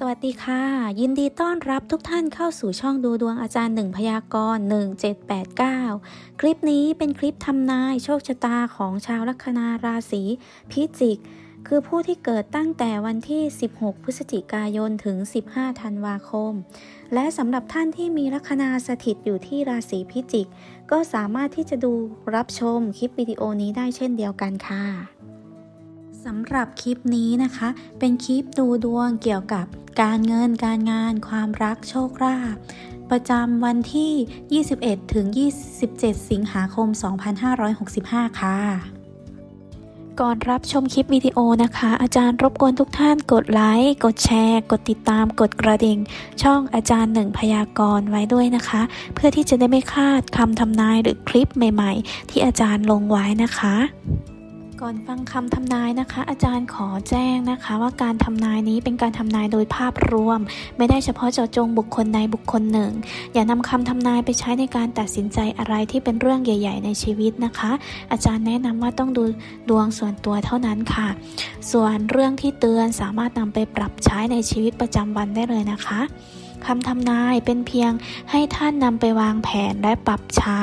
สวัสดีค่ะ ยินดีต้อนรับทุกท่านเข้าสู่ช่องดูดวงอาจารย์หนึ่งพยากรณ์1789 คลิปนี้เป็นคลิปทำนายโชคชะตาของชาวลัคนาราศีพิจิก คือผู้ที่เกิดตั้งแต่วันที่ 16 พฤศจิกายนถึง 15 ธันวาคม และสำหรับท่านที่มีลัคนาสถิตอยู่ที่ราศีพิจิก ก็สามารถที่จะดูรับชมคลิปวิดีโอนี้ได้เช่นเดียวกันค่ะ สำหรับคลิปนี้นะคะ เป็นคลิปดูดวงเกี่ยวกับการเงินการงานความรักโชคลาภประจำวันที่ 21 ถึง 27 สิงหาคม 2565 ค่ะ ก่อนรับชมคลิปวิดีโอนะคะ อาจารย์รบกวนทุกท่านกดไลค์กดแชร์ กดติดตามกดกระดิ่ง ช่องอาจารย์หนึ่งพยากรณ์ไว้ด้วยนะคะ เพื่อที่จะได้ไม่พลาดคำทำนายหรือคลิปใหม่ ๆ ที่อาจารย์ลงไว้นะคะ ก่อนฟังคำทำนายนะคะ อาจารย์ขอแจ้งนะคะ ว่าการทำนายนี้เป็นการทำนายโดยภาพรวม ไม่ได้เฉพาะเจาะจงบุคคลใดบุคคลหนึ่ง อย่านำคำทำนายไปใช้ในการตัดสินใจอะไรที่เป็นเรื่องใหญ่ ๆ ในชีวิตนะคะ อาจารย์แนะนำว่าต้องดูดวงส่วนตัวเท่านั้นค่ะ ส่วนเรื่องที่เตือนสามารถนำไปปรับใช้ในชีวิตประจำวันได้เลยนะคะคำทำนายเป็นเพียงให้ท่านนำไปวางแผนและปรับใช้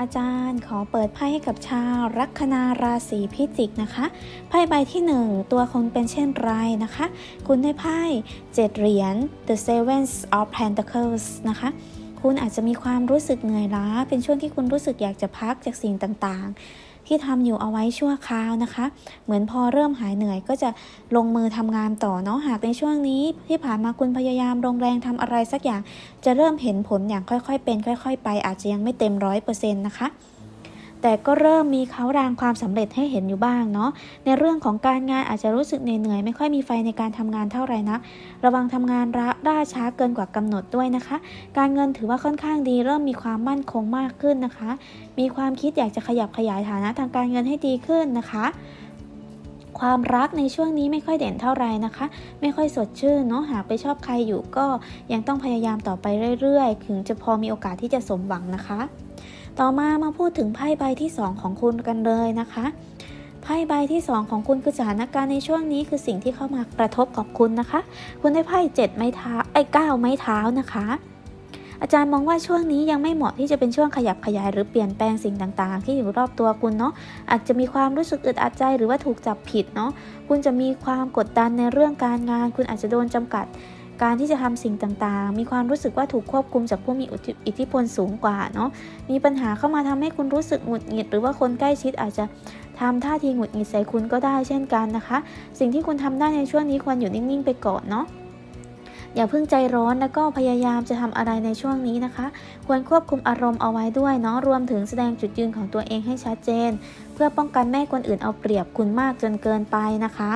อาจารย์ขอเปิดไพ่ให้กับชาวลัคนาราศีพิจิกนะคะไพ่ใบที่ 1 ตัวคุณเป็นเช่นไรนะคะ คุณได้ไพ่7เหรียญ The Seven of Pentacles นะคะคุณอาจจะมีความรู้สึกเหนื่อยล้า เป็นช่วงที่คุณรู้สึกอยากจะพักจากสิ่งต่างๆ ที่ทำอยู่เอาไว้ชั่วคราวนะคะ เหมือนพอเริ่มหายเหนื่อยก็จะลงมือทำงานต่อเนาะหากในช่วงนี้ที่ผ่านมาคุณพยายามลงแรงทำอะไรสักอย่าง จะเริ่มเห็นผลอย่างค่อยๆ เป็น ค่อย ๆ ไปอาจจะยังไม่เต็มร้อยเปอร์เซ็นต์นะคะ แต่ก็เริ่มมีเขารางความสำเร็จให้เห็นอยู่บ้างเนาะในเรื่องของการงานอาจจะรู้สึกเหนื่อยๆไม่ค่อยมีไฟในการทำงานเท่าไหร่นะระวังทำงานระล่าช้าเกินกว่ากำหนดด้วยนะคะ การเงินถือว่าค่อนข้างดี เริ่มมีความมั่นคงมากขึ้นนะคะ มีความคิดอยากจะขยับขยายฐานะทางการเงินให้ดีขึ้นนะคะความรักในช่วงนี้ไม่ค่อยเด่นเท่าไหร่นะคะ ไม่ค่อยสดชื่นเนาะหากไปชอบใครอยู่ก็ยังต้องพยายามต่อไปเรื่อยๆ ถึงจะพอมีโอกาสที่จะสมหวังนะคะ ต่อมามาพูดถึงไพ่ใบที่ 2 ของคุณกันเลยนะคะไพ่ใบที่ 2 ของคุณคือสถานการณ์ในช่วงนี้คือสิ่งที่เข้ามากระทบกับคุณนะคะ คุณได้ไพ่เจ็ดไม้เท้าไอ้เก้าไม้เท้านะคะ อาจารย์มองว่าช่วงนี้ยังไม่เหมาะที่จะเป็นช่วงขยับขยายหรือเปลี่ยนแปลงสิ่งต่างๆ ที่อยู่รอบตัวคุณเนาะอาจจะมีความรู้สึกอึดอัดใจหรือว่าถูกจับผิดเนาะคุณจะมีความกดดันในเรื่องการงาน คุณอาจจะโดนจำกัด การที่จะทำสิ่งต่างๆ มีความรู้สึกว่าถูกควบคุมจากผู้มีอิทธิพลสูงกว่าเนาะ มีปัญหาเข้ามาทำให้คุณรู้สึกหงุดหงิด หรือว่าคนใกล้ชิดอาจจะทำท่าทีหงุดหงิดใส่คุณก็ได้เช่นกันนะคะ สิ่งที่คุณทำได้ในช่วงนี้ควรอยู่นิ่งๆไปก่อนเนาะอย่าเพิ่งใจร้อนแล้วก็พยายามจะทำอะไรในช่วงนี้นะคะ ควรควบคุมอารมณ์เอาไว้ด้วยเนาะรวมถึงแสดงจุดยืนของตัวเองให้ชัดเจน เพื่อป้องกันแม่คนอื่นเอาเปรียบคุณมากจนเกินไปนะคะ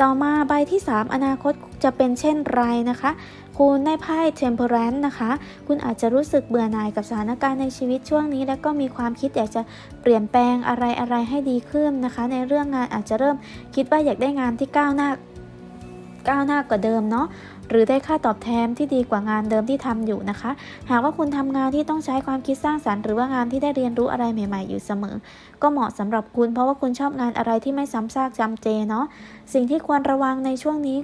ต่อมาใบที่ 3 อนาคตจะเป็นเช่นไรนะคะ คุณได้ไพ่ temperance นะคะ คุณอาจจะรู้สึกเบื่อหน่ายกับสถานการณ์ในชีวิตช่วงนี้ แล้วก็มีความคิดอยากจะเปลี่ยนแปลงอะไรอะไรให้ดีขึ้นนะคะ ในเรื่องงานอาจจะเริ่มคิดว่าอยากได้งานที่ก้าวหน้าก้าวหน้ากว่าเดิมเนาะ หรือได้ค่าตอบแทนที่ดีกว่างานเดิมที่ทำอยู่นะคะ หากว่าคุณทำงานที่ต้องใช้ความคิดสร้างสรรค์หรือว่างานที่ได้เรียนรู้อะไรใหม่ ๆ อยู่เสมอ ก็เหมาะสำหรับคุณเพราะว่าคุณชอบงานอะไรที่ไม่ซ้ำซากจำเจเนาะสิ่งที่ควรระวังในช่วงนี้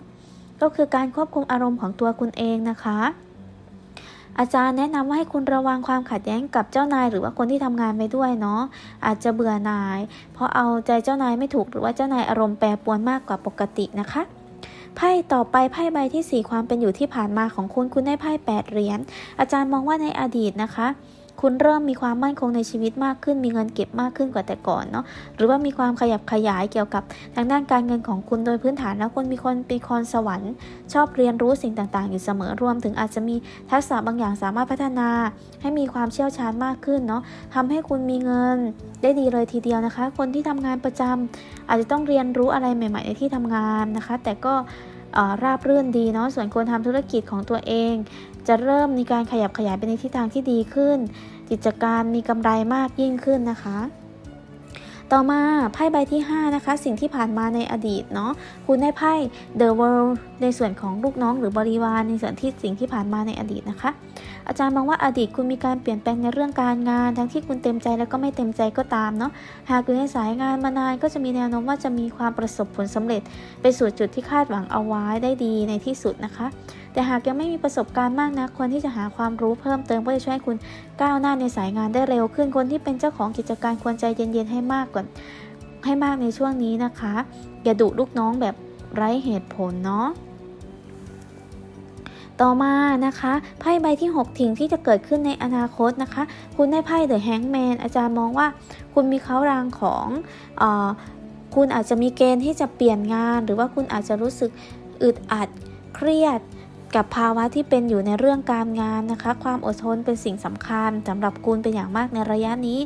ก็คือการควบคุมอารมณ์ของตัวคุณเองนะคะอาจารย์แนะนำว่าให้คุณระวังความขัดแย้งกับเจ้านาย หรือว่าคนที่ทำงานไปด้วยเนาะอาจจะเบื่อนาย เพราะเอาใจเจ้านายไม่ถูกหรือว่าเจ้านายอารมณ์แปรปรวนมากกว่าปกตินะคะ ไพ่ต่อไปไพ่ใบที่ 4 ความเป็นอยู่ที่ผ่านมาของคุณคุณได้ไพ่8เหรียญอาจารย์มองว่าในอดีตนะคะ คุณเริ่มมีความมั่นคงในชีวิตมากขึ้น มีเงินเก็บมากขึ้นกว่าแต่ก่อนเนาะหรือว่ามีความขยับขยายเกี่ยวกับทางด้านการเงินของคุณโดยพื้นฐานแล้วคุณมีคนปีคอนสวรรค์ ชอบเรียนรู้สิ่งต่างๆ อยู่เสมอรวม ถึงอาจจะมีทักษะบางอย่างสามารถพัฒนา ให้มีความเชี่ยวชาญมากขึ้นเนาะทำให้คุณมีเงินได้ดีเลยทีเดียวนะคะ คนที่ทำงานประจำอาจจะต้องเรียนรู้อะไรใหม่ ๆ ในที่ทำงานนะคะ แต่ก็ราบรื่นดีเนาะส่วนคนทำธุรกิจของตัวเอง จะเริ่มมีการขยับขยายไปในทิศทางที่ดีขึ้น กิจการมีกำไรมากยิ่งขึ้นนะคะ ต่อมาไพ่ใบที่ 5 นะคะ สิ่งที่ผ่านมาในอดีตเนาะคุณได้ไพ่ The World ในส่วนของลูกน้องหรือบริวารในส่วนที่สิ่งที่ผ่านมาในอดีตนะคะ อาจารย์มองว่าอดีตคุณมีการเปลี่ยนแปลงในเรื่องการงาน ทั้งที่คุณเต็มใจแล้วก็ไม่เต็มใจก็ตามเนาะหากอยู่ในสายงานมานานก็จะมีแนวโน้มว่าจะมีความประสบผลสำเร็จ ไปสู่จุดที่คาดหวังเอาไว้ได้ดีในที่สุดนะคะ แต่หากยังไม่มีประสบการณ์มากนะควรที่จะหาความรู้เพิ่มเติมเพื่อจะช่วยคุณก้าวหน้าในสายงานได้เร็วขึ้นคนที่เป็นเจ้าของกิจการควรใจเย็นๆให้มากก่อนให้มากในช่วงนี้นะคะ อย่าดุลูกน้องแบบไร้เหตุผลเนาะต่อมานะคะไพ่ใบที่ 6 ถิงที่จะเกิดขึ้นในอนาคตนะคะ คุณได้ไพ่เดอะแฮงแมนอาจารย์มองว่า คุณมีเขารางของอคุณอาจจะมีเกณฑ์ที่จะเปลี่ยนงาน หรือว่าคุณอาจจะรู้สึกอึดอัดเครียด กับภาวะที่เป็นอยู่ในเรื่องการงานนะคะ ความอดทนเป็นสิ่งสำคัญสำหรับคุณเป็นอย่างมากในระยะนี้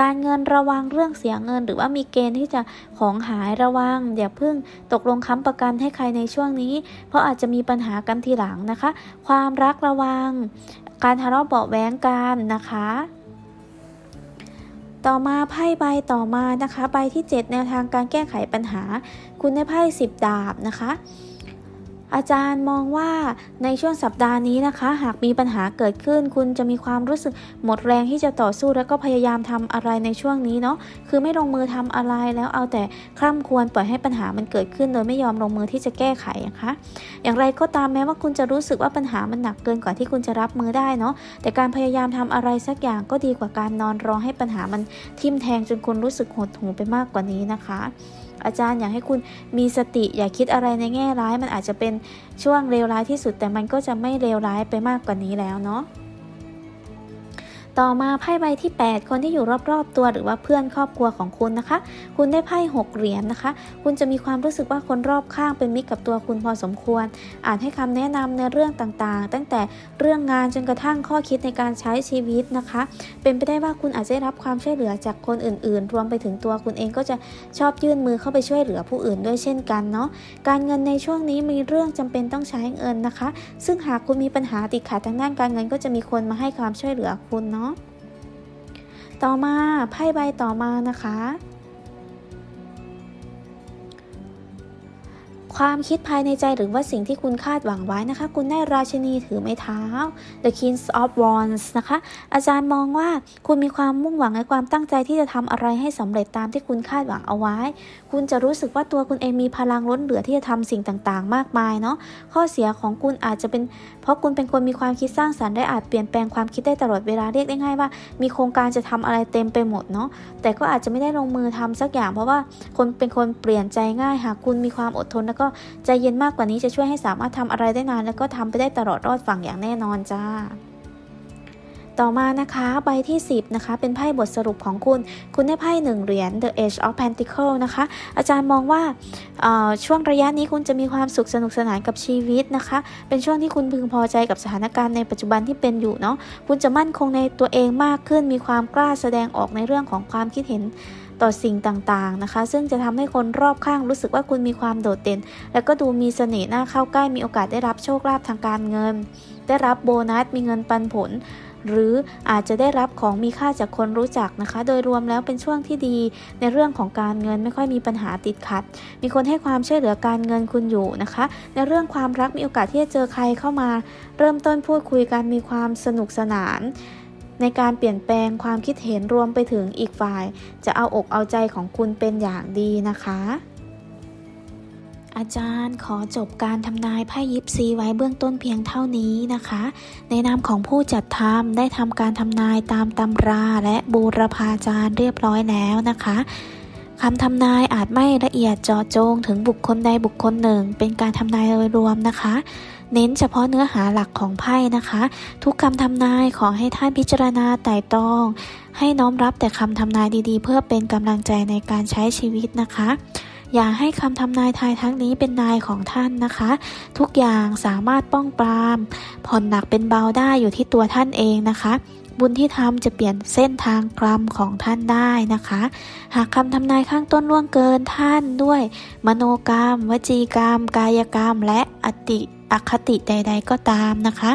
การเงินระวังเรื่องเสียเงิน หรือว่ามีเกณฑ์ที่จะของหายระวังอย่าเพิ่งตกลงค้ำประกันให้ใครในช่วงนี้ เพราะอาจจะมีปัญหากันทีหลังนะคะ ความรักระวัง การทะเลาะเบาะแว้งกันนะคะต่อมาไพ่ใบต่อมานะคะ ใบที่ 7 แนวทางการแก้ไขปัญหา คุณได้ไพ่10 ดาบนะคะ อาจารย์มองว่าในช่วงสัปดาห์นี้นะคะ หากมีปัญหาเกิดขึ้น คุณจะมีความรู้สึกหมดแรงที่จะต่อสู้แล้วก็พยายามทำอะไรในช่วงนี้เนาะคือไม่ลงมือทำอะไรแล้วเอาแต่คร่ำควรปล่อยให้ปัญหามันเกิดขึ้น โดยไม่ยอมลงมือที่จะแก้ไขนะคะ อย่างไรก็ตามแม้ว่าคุณจะรู้สึกว่าปัญหามันหนักเกินกว่าที่คุณจะรับมือได้เนาะแต่การพยายามทำอะไรสักอย่างก็ดีกว่าการนอนรอให้ปัญหามันทิ่มแทงจนคุณรู้สึกหดหู่ไปมากกว่านี้นะคะ อาจารย์อยากให้คุณมีสติอย่าคิดอะไรในแง่ร้าย มันอาจจะเป็นช่วงเลวร้ายที่สุด แต่มันก็จะไม่เลวร้ายไปมากกว่านี้แล้วเนาะ ต่อมาไพ่ใบที่ 8 คนที่อยู่รอบๆตัวหรือว่าเพื่อนครอบครัวของคุณนะคะ คุณได้ไพ่6เหรียญนะคะ คุณจะมีความรู้สึกว่าคนรอบข้างเป็นมิตรกับตัวคุณพอสมควร อาจให้คำแนะนำในเรื่องต่างๆ ตั้งแต่เรื่องงานจนกระทั่งข้อคิดในการใช้ชีวิตนะคะ เป็นไปได้ว่าคุณอาจจะได้รับความช่วยเหลือจากคนอื่น ๆ รวมไปถึงตัวคุณเองก็จะชอบยื่นมือเข้าไปช่วยเหลือผู้อื่นด้วยเช่นกันเนาะการเงินในช่วงนี้มีเรื่องจำเป็นต้องใช้เงินนะคะ ซึ่งหากคุณมีปัญหาติดขัดทางด้านการเงินก็จะมีคนมาให้ความช่วยเหลือคุณเนาะ ต่อมาไพ่ใบต่อมานะคะ ความคิดภายในใจหรือว่าสิ่งที่คุณคาดหวังไว้นะคะ คุณได้ราชินีถือไม้เท้า The King of Wands นะคะ อาจารย์มองว่าคุณมีความมุ่งหวังในความตั้งใจที่จะทำอะไรให้สำเร็จตามที่คุณคาดหวังเอาไว้ คุณจะรู้สึกว่าตัวคุณเองมีพลังล้นเหลือที่จะทำสิ่งต่างๆ มากมายเนาะ ข้อเสียของคุณอาจจะเป็น เพราะคุณเป็นคนมีความคิดสร้างสรรค์ได้อาจเปลี่ยนแปลงความคิดได้ตลอดเวลาเรียกได้ง่ายว่า มีโครงการจะทำอะไรเต็มไปหมดเนาะ แต่ก็อาจจะไม่ได้ลงมือทำสักอย่าง เพราะว่าคนเป็นคนเปลี่ยนใจง่ายหากคุณมีความอดทนแล้วก็ใจเย็นมากกว่านี้จะช่วยให้สามารถทำอะไรได้นาน แล้วก็ทำไปได้ตลอดรอดฝั่งอย่างแน่นอนจ้า ต่อมานะคะใบที่ 10นะคะเป็นไพ่บทสรุปของคุณ คุณได้ไพ่หนึ่งเหรียญ The Age of Pentacle นะคะ อาจารย์มองว่าช่วงระยะนี้คุณจะมีความสุขสนุกสนานกับชีวิตนะคะ เป็นช่วงที่คุณพึงพอใจกับสถานการณ์ในปัจจุบันที่เป็นอยู่เนาะคุณจะมั่นคงในตัวเองมากขึ้น มีความกล้าแสดงออกในเรื่องของความคิดเห็นต่อสิ่งต่างๆนะคะ ซึ่งจะทำให้คนรอบข้างรู้สึกว่าคุณมีความโดดเด่น และก็ดูมีเสน่ห์น่าเข้าใกล้มีโอกาสได้รับโชคลาภทางการเงิน ได้รับโบนัสมีเงินปันผล หรืออาจจะได้รับของมีค่าจากคนรู้จักนะคะ โดยรวมแล้วเป็นช่วงที่ดีในเรื่องของการเงินไม่ค่อยมีปัญหาติดขัด มีคนให้ความช่วยเหลือการเงินคุณอยู่นะคะ ในเรื่องความรักมีโอกาสที่จะเจอใครเข้ามา เริ่มต้นพูดคุยกันมีความสนุกสนานในการเปลี่ยนแปลงความคิดเห็นรวมไปถึงอีกฝ่าย จะเอาอกเอาใจของคุณเป็นอย่างดีนะคะ อาจารย์ขอจบการทำนายไพ่ยิปซีไว้เบื้องต้นเพียงเท่านี้นะคะ ในนามของผู้จัดทำได้ทำการทำนายตามตำราและบูรพาจารย์เรียบร้อยแล้วนะคะคำทำนายอาจไม่ละเอียดเจาะจงถึงบุคคลใดบุคคลหนึ่ง เป็นการทำนายโดยรวมนะคะ เน้นเฉพาะเนื้อหาหลักของไพ่นะคะ ทุกคำทำนายขอให้ท่านพิจารณาไต่ตอง ให้น้อมรับแต่คำทำนายดีๆ เพื่อเป็นกำลังใจในการใช้ชีวิตนะคะ อย่าให้คำทำนายทายทั้งนี้เป็นนายของท่านนะคะ ทุกอย่างสามารถป้องปราม ผ่อนหนักเป็นเบาได้อยู่ที่ตัวท่านเองนะคะ บุญที่ทำจะเปลี่ยนเส้นทางกรรมของท่านได้นะคะ หากคำทำนายข้างต้นล่วงเกินท่านด้วย มโนกรรม วจีกรรม กายกรรม และอติ อคติใด ๆ ก็ตามนะคะ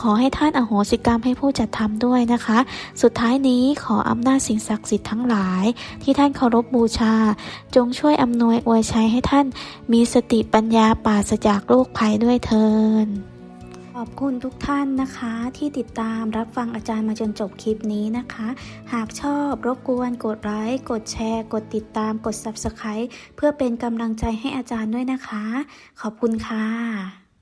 ขอให้ท่านอโหสิกรรมให้ผู้จัดทำด้วยนะคะ สุดท้ายนี้ขออำนาจสิ่งศักดิ์สิทธิ์ทั้งหลาย ที่ท่านเคารพบูชา จงช่วยอำนวยอวยชัยให้ท่าน มีสติปัญญาปราศจากโรคภัยด้วยเทินขอบคุณทุกท่านนะคะที่ติดตามรับฟังอาจารย์มาจนจบคลิปนี้นะคะ หากชอบรบกวนกดไลค์กดแชร์ กดติดตามกด Subscribe เพื่อเป็นกำลังใจให้อาจารย์ด้วยนะคะ ขอบคุณค่ะ